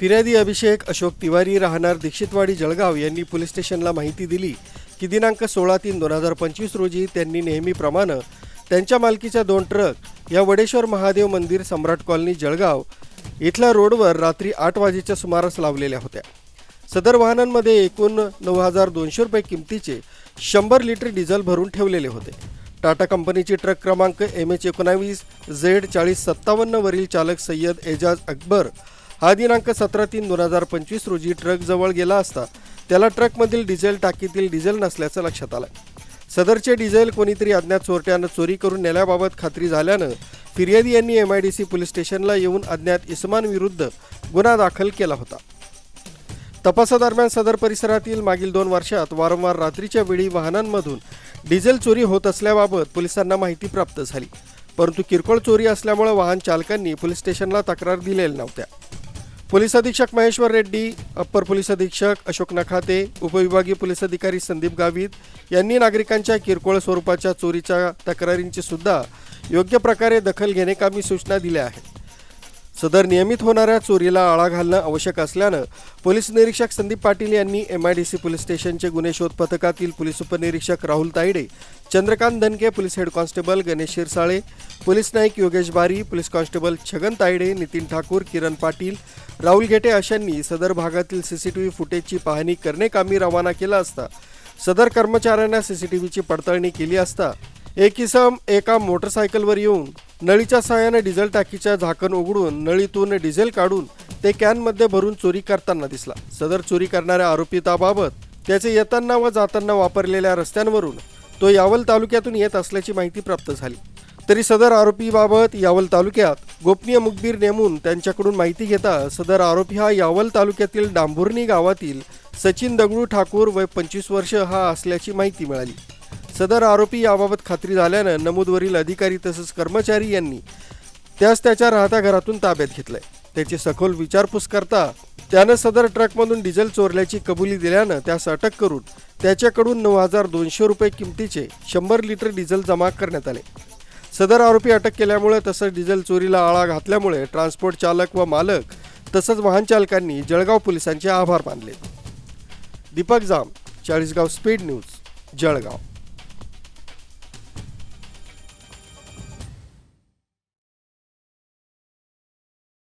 फिर्यादी अभिषेक अशोक तिवारी राहणार दीक्षितवाडी जळगाव यांनी पोलीस स्टेशनला माहिती दिली की दिनांक सोळा तीन दोन हजार पंचवीस रोजी त्यांनी नेहमीप्रमाणे त्यांच्या मालकीच्या दोन ट्रक या वडेश्वर महादेव मंदिर सम्राट कॉलनी जळगाव इथल्या रोडवर रात्री आठ वाजेच्या सुमारास लावलेल्या होत्या. सदर वाहनांमध्ये एकूण नऊ हजार दोनशे रुपये किमतीचे शंभर लिटर डिझेल भरून ठेवलेले होते. टाटा कंपनीची ट्रक क्रमांक एम एच एकोणावीस झेड चाळीस सत्तावन्नवरील चालक सय्यद एजाज अकबर हा दिनांक सतरा तीन दोन हजार पंचवीस रोजी ट्रक जवळ गेला असता त्याला ट्रकमधील डिझेल टाकीतील डिझेल नसल्याचं लक्षात आलं. सदरचे डिझेल कोणीतरी अज्ञात चोरट्यानं चोरी करून नेल्याबाबत खात्री झाल्यानं फिर्यादी यांनी M I D C police स्टेशनला येऊन अज्ञात इसमानविरुद्ध गुन्हा दाखल केला होता. तपासादरम्यान सदर परिसरातील मागील दोन वर्षात वारंवार रात्रीच्या वेळी वाहनांमधून डिझेल चोरी होत असल्याबाबत पोलिसांना माहिती प्राप्त झाली. परंतु किरकोळ चोरी असल्यामुळे वाहन चालकांनी पोलीस स्टेशनला तक्रार दिलेल्या नव्हत्या. पोलीस अधीक्षक महेश्वर रेड्डी अप्पर पोलीस अधीक्षक अशोक नखाते उपविभागीय पोलीस अधिकारी संदीप गावित यांनी नागरिकांच्या किरकोळ स्वरूपाच्या चोरीच्या तक्रारींची सुद्धा योग्य प्रकारे दखल घेणेकामी सूचना दिल्या आहेत. सदर नियमित होणाऱ्या चोरीला आळा घालणं आवश्यक असल्यानं पोलीस निरीक्षक संदीप पाटील यांनी M I D C police स्टेशनचे गुन्हे शोध पथकातील पोलीस उपनिरीक्षक Rahul Taide Chandrakant Dhanke police head constable Ganesh Shirsale police Naik Yogesh Bari police constable Chhagan Taide Nitin Thakur Kiran Patil Rahul Ghete अशांनी सदर भागातील सीसीटीव्ही फुटेजची पाहणी करणे रवाना केला असता सदर कर्मचाऱ्यांना सीसीटीव्हीची पडताळणी केली असता एक इसम एका मोटरसायकलवर येऊन नळीच्या सहाय्याने डिझेल टाकीच्या झाकण उघडून नळीतून डिझेल काढून ते कॅनमध्ये भरून चोरी करताना दिसला. सदर चोरी करणाऱ्या आरोपिताबाबत त्याचे येताना व जाताना वापरलेल्या रस्त्यांवरून तो यावल तालुक्यातून येत असल्याची माहिती प्राप्त झाली. तरी सदर आरोपीबाबत यावल तालुक्यात गोपनीय मुखबीर नेमून त्यांच्याकडून माहिती घेता सदर आरोपी हा यावल तालुक्यातील डांभुर्णी गावातील सचिन दगडू ठाकूर वय पंचवीस वर्ष हा असल्याची माहिती मिळाली. सदर आरोपी याबाबत खात्री झाल्यानं नमूदवरील अधिकारी तसंच कर्मचारी यांनी त्यास त्याच्या राहत्या घरातून ताब्यात घेतलंय. त्याची सखोल विचारपूस करता त्यानं सदर ट्रकमधून डिझेल चोरल्याची कबुली दिल्यानं त्यास अटक करून त्याच्याकडून नऊ हजार दोनशे रुपये किमतीचे शंभर लिटर डिझेल जमा करण्यात आले. सदर आरोपी अटक केल्यामुळे तसंच डिझेल चोरीला आळा घातल्यामुळे ट्रान्सपोर्ट चालक व मालक तसंच वाहन चालकांनी जळगाव पोलिसांचे आभार मानले. Deepak Jam Chalisgaon speed news Jalgaon.